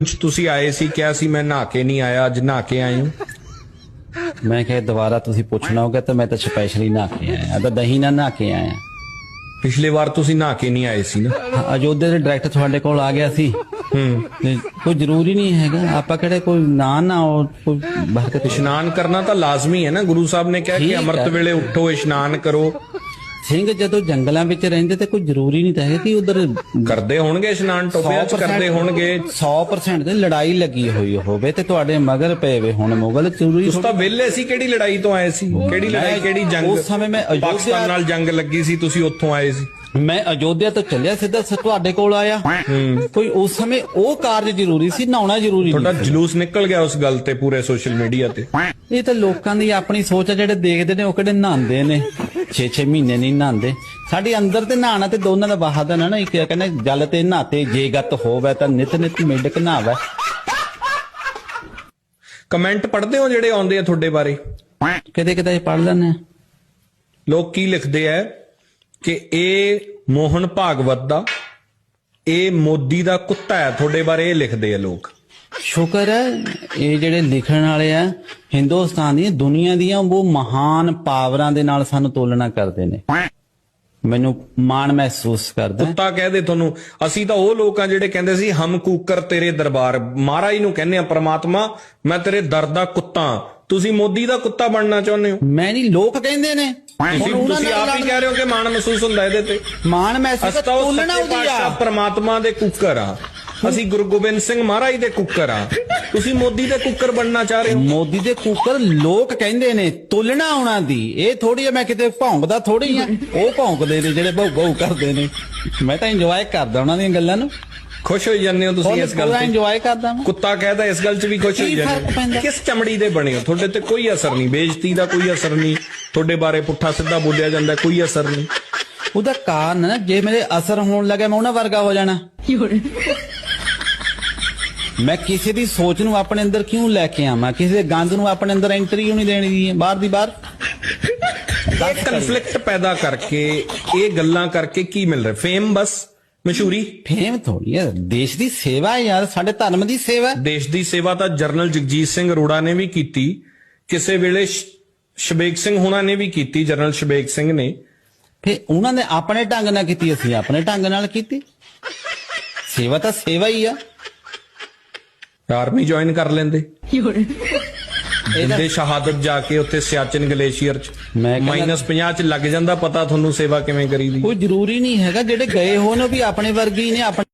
ਕੁਝ ਤੁਸੀਂ ਆਏ ਸੀ ਕਿਹਾ ਸੀ ਮੈਂ ਨਹਾ ਕੇ ਨਹੀਂ ਆਇਆ ਅੱਜ ਨਹਾ ਕੇ ਆਈ ਹਾਂ। ਮੈਂ ਕਿਹਾ ਦੁਬਾਰਾ ਤੁਸੀਂ ਪੁੱਛਣਾ ਹੋਗਾ ਤਾਂ ਮੈਂ ਤਾਂ ਸਪੈਸ਼ਲੀ ਨਹਾ ਕੇ ਆਇਆ ਤਾਂ ਦਹੀਂ ਨਾਲ ਨਹਾ ਕੇ ਆਇਆ ਪਿਛਲੇ ਵਾਰ ਤੁਸੀਂ ਨਹਾ ਕੇ ਨਹੀਂ ਆਏ ਸੀ ਨਾ। ਹਾਂ, ਅਯੋਧਿਆ ਦੇ ਡਾਇਰੈਕਟਰ ਤੁਹਾਡੇ ਕੋਲ ਆ ਗਿਆ ਸੀ। ਹੂੰ। ਤੇ ਕੋਈ ਜ਼ਰੂਰੀ ਨਹੀਂ ਹੈਗਾ। ਆਪਾਂ ਕਿਹੜੇ ਕੋਈ ਨਾ ਨਾ ਉਹ ਕੋਈ ਬਰਕਤ ਇਸ਼ਨਾਨ ਕਰਨਾ ਤਾਂ ਲਾਜ਼ਮੀ ਹੈ ਨਾ। ਗੁਰੂ ਸਾਹਿਬ ਨੇ ਕਿਹਾ ਠੀਕ ਕਿ ਹੈ। ਅੰਮ੍ਰਿਤ ਵੇਲੇ ਉੱਠੋ ਇਸ਼ਨਾਨ ਕਰੋ। ਸਿੰਘ ਜਦੋਂ ਜੰਗਲਾਂ ਵਿੱਚ ਰਹਿੰਦੇ ਤੇ ਕੋਈ ਜ਼ਰੂਰੀ ਨਹੀਂ ਤਾਂ ਹੈਗਾ ਕਿ ਉਧਰ ਕਰਦੇ ਹੋਣਗੇ ਇਸ਼ਨਾਨ ਟੋਬਿਆਂ 'ਚ ਕਰਦੇ ਹੋਣਗੇ। 100% ਤੇ ਲੜਾਈ ਲੱਗੀ ਹੋਈ ਹੋਵੇ ਤੇ ਤੁਹਾਡੇ ਮਗਰ ਪਏ ਵੇ ਹੁਣ ਮੁਗਲ ਜ਼ਰੂਰੀ ਤੁਸੀਂ ਤਾਂ ਵਿਹਲੇ ਸੀ ਕਿਹੜੀ ਲੜਾਈ ਤੋਂ ਆਏ ਸੀ? ਕਿਹੜੀ ਲੜਾਈ ਕਿਹੜੀ ਜੰਗ? ਉਸ ਸਮੇਂ ਮੈਂ ਅਯੋਧਿਆ- ਪਾਕਿਸਤਾਨ ਨਾਲ ਜੰਗ ਲੱਗੀ ਸੀ ਤੁਸੀਂ ਉੱਥੋਂ ਆਏ ਸੀ। ਮੈਂ ਅਯੋਧਿਆ ਤੋਂ ਚੱਲਿਆ ਸਿੱਧਾ ਤੁਹਾਡੇ ਕੋਲ ਆਇਆ। ਕੋਈ ਉਸ ਸਮੇਂ ਉਹ ਕਾਰਜ ਜ਼ਰੂਰੀ ਸੀ ਨਹਾਉਣਾ ਜ਼ਰੂਰੀ ਤੁਹਾਡਾ ਜਲੂਸ ਨਿਕਲ ਗਿਆ ਉਸ ਗੱਲ ਤੇ ਪੂਰੇ ਸੋਸ਼ਲ ਮੀਡੀਆ ਤੇ। ਇਹ ਤਾਂ ਲੋਕਾਂ ਦੀ ਆਪਣੀ ਸੋਚ ਆ ਜਿਹੜੇ ਦੇਖਦੇ ਨੇ ਉਹ ਕਿਹੜੇ ਨਹਾਉਂਦੇ ਨੇ। 6-6 ਮਹੀਨੇ ਨਹੀਂ ਨਹਾਉਂਦੇ। ਸਾਡੇ ਅੰਦਰ ਤੇ ਨਹਾਣਾ ਤੇ ਦੋਨਾਂ ਦਾ ਬਾਹਰ ਨਾ ਨਾ ਇੱਕ ਕਹਿੰਦੇ ਜਲ ਤੇ ਨਹਾਤੇ ਜੇ ਗਤ ਹੋਵੇ ਤਾਂ ਨਿਤ ਨਿਤ ਮਿੰਡਕ ਨਹਾਵੇ। ਕਮੈਂਟ ਪੜ੍ਹਦੇ ਹੋ ਜਿਹੜੇ ਆਉਂਦੇ ਆ ਤੁਹਾਡੇ ਬਾਰੇ? ਕਿਤੇ ਕਿਤੇ ਪੜ ਲੈਂਦੇ ਆ ਲੋਕ ਕੀ ਲਿਖਦੇ ਆ ਕਿ ਇਹ ਮੋਹਨ ਭਾਗਵਤ ਦਾ ਇਹ ਮੋਦੀ ਦਾ ਕੁੱਤਾ ਹੈ ਤੁਹਾਡੇ ਬਾਰੇ ਇਹ ਲਿਖਦੇ ਆ ਲੋਕ। ਸ਼ੁਕਰ ਹੈ ਇਹ ਜਿਹੜੇ ਲਿਖਣ ਵਾਲੇ ਆ ਹਿੰਦੁਸਤਾਨ ਦੀਆਂ ਦੁਨੀਆ ਦੀਆਂ ਉਹ ਮਹਾਨ ਪਾਵਰਾਂ ਦੇ ਨਾਲ ਸਾਨੂੰ ਤੋਲਣਾ ਕਰਦੇ ਨੇ। ਮੈਨੂੰ ਮਾਣ ਮਹਿਸੂਸ ਕਰਦਾ। ਕੁੱਤਾ ਕਹਦੇ ਤੁਹਾਨੂੰ ਅਸੀਂ ਤਾਂ ਉਹ ਲੋਕ ਆ ਜਿਹੜੇ ਕਹਿੰਦੇ ਸੀ ਹਮ ਕੂਕਰ ਤੇਰੇ ਦਰਬਾਰ। ਮਹਾਰਾਜ ਨੂੰ ਕਹਿੰਦੇ ਆ ਪ੍ਰਮਾਤਮਾ ਮੈਂ ਤੇਰੇ ਦਰ ਦਾ ਕੁੱਤਾ। ਤੁਸੀਂ ਮੋਦੀ ਦਾ ਕੁੱਤਾ ਬਣਨਾ ਚਾਹੁੰਦੇ ਹੋ? ਮੈਂ ਨਹੀਂ ਲੋਕ ਕਹਿੰਦੇ ਨੇ। ਤੁਸੀਂ ਆਪ ਹੀ ਕਹਿ ਰਹੇ ਹੋ ਕਿ ਮਾਣ ਮਹਿਸੂਸ ਹੁੰਦਾ ਇਹਦੇ ਤੇ। ਮਾਣ ਮਹਿਸੂਸ ਤੋਲਣਾ ਉਹਦੀ ਆ। ਪ੍ਰਮਾਤਮਾ ਦੇ ਕੁੱਕਰ ਆ। ਅਸੀਂ ਗੁਰੂ ਗੋਬਿੰਦ ਸਿੰਘ ਮਹਾਰਾਜ ਦੇ ਕੁੱਕਰ ਆ। ਤੁਸੀਂ ਮੋਦੀ ਦੇ ਕੁੱਕਰ ਬਣਨਾ ਚਾਹ ਰਹੇ ਹੋ? ਮੋਦੀ ਦੇ ਕੁੱਕਰ ਲੋਕ ਕਹਿੰਦੇ ਨੇ ਤੁਲਨਾ ਉਹਨਾਂ ਦੀ। ਇਹ ਥੋੜੀ ਆ ਮੈਂ ਕਿਤੇ ਭੌਂਕਦਾ ਥੋੜੀ ਆ। ਉਹ ਭੌਂਕਦੇ ਨੇ ਜਿਹੜੇ ਬਹੁ ਬਹੁ ਕਰਦੇ ਨੇ। ਮੈਂ ਤਾਂ ਇੰਜੋਏ ਕਰਦਾ ਉਹਨਾਂ ਦੀਆਂ ਗੱਲਾਂ ਨੂੰ। ਖੁਸ਼ ਹੋਈ ਜਾਂਦੇ ਹੋ ਤੁਸੀਂ ਇਸ ਗੱਲ ਤੇ? ਇੰਜੋਏ ਕਰਦਾ ਮੈਂ। ਕੁੱਤਾ ਕਹਿੰਦਾ ਇਸ ਗੱਲ 'ਚ ਵੀ ਖੁਸ਼ ਹੋਈ ਜਾਂਦੇ। ਕਿਸ ਚਮੜੀ ਦੇ ਬਣੇ ਹੋ? ਤੁਹਾਡੇ ਤੇ ਕੋਈ ਅਸਰ ਨਹੀਂ। ਬੇਇੱਜ਼ਤੀ ਦਾ ਕੋਈ ਅਸਰ ਨਹੀਂ। ਤੁਹਾਡੇ ਬਾਰੇ ਪੁੱਠਾ ਸਿੱਧਾ ਬੋਲਿਆ ਜਾਂਦਾ ਕੋਈ ਅਸਰ ਨਹੀਂ। ਉਹਦਾ ਕਾਰਨ ਨਾ ਜੇ ਮੇਰੇ ਅਸਰ ਹੋਣ ਲੱਗਾ ਮੈਂ ਉਹਨਾਂ ਵਰਗਾ ਹੋ ਜਾਣਾ। ਮੈਂ ਕਿਸੇ ਦੀ ਸੋਚ ਨੂੰ ਆਪਣੇ ਅੰਦਰ ਕਿਉਂ ਲੈ ਕੇ ਆਵਾਂ? ਕਿਸੇ ਦੇ ਗੰਦ ਨੂੰ ਆਪਣੇ ਅੰਦਰ ਐਂਟਰੀ ਕਿਉਂ ਨਹੀਂ ਦੇਣੀ ਦੀ ਬਾਹਰ ਦੀ ਬਾਹਰ। ਇਹ ਕਨਫਲਿਕਟ ਪੈਦਾ ਕਰਕੇ ਇਹ ਗੱਲਾਂ ਕਰਕੇ ਕੀ ਮਿਲ ਰਿਹਾ? ਫੇਮ ਬਸ ਮਸ਼ਹੂਰੀ। ਫੇਮ ਥੋੜੀ ਹੈ। ਦੇਸ਼ ਦੀ ਸੇਵਾ ਹੈ ਯਾਰ ਸਾਡੇ ਧਰਮ ਦੀ ਸੇਵਾ। ਦੇਸ਼ ਦੀ ਸੇਵਾ ਤਾਂ ਜਰਨਲ ਜਗਜੀਤ ਸਿੰਘ ਅਰੋੜਾ ਨੇ ਵੀ ਕੀਤੀ। ਕਿਸੇ ਵੇਲੇ ਸ਼- ਸ਼ਬੇਗ ਸਿੰਘ ਹੋਣਾ ਨੇ ਵੀ ਕੀਤੀ ਜਰਨਲ ਸ਼ਬੇਗ ਸਿੰਘ ਨੇ। ਫੇ ਉਹਨਾਂ ਨੇ ਆਪਣੇ ਢੰਗ ਨਾਲ ਕੀਤੀ ਅਸੀਂ ਆਪਣੇ ਢੰਗ ਨਾਲ ਕੀਤੀ। ਸੇਵਾ ਤਾਂ ਸੇਵਾ ਹੀ ਆ। ਆਰਮੀ ਜੁਆਇਨ ਕਰ ਲੈਂਦੇ। ਇਹਦਾ ਸ਼ਹਾਦਤ ਜਾ ਕੇ ਉੱਥੇ ਸਿਆਚਿਨ ਗਲੇਸ਼ੀਅਰ ਚ ਮੈਂ ਕਹਿੰਦਾ- ਮਾਈਨਸ 50 ਚ ਲੱਗ ਜਾਂਦਾ ਪਤਾ ਤੁਹਾਨੂੰ ਸੇਵਾ ਕਿਵੇਂ ਕਰੀਦੀ। ਕੋਈ ਜ਼ਰੂਰੀ ਨਹੀਂ ਹੈਗਾ ਜਿਹੜੇ ਗਏ ਹੋਣ ਉਹ ਵੀ ਆਪਣੇ ਵਰਗੇ ਹੀ ਨੇ ਆਪਣੇ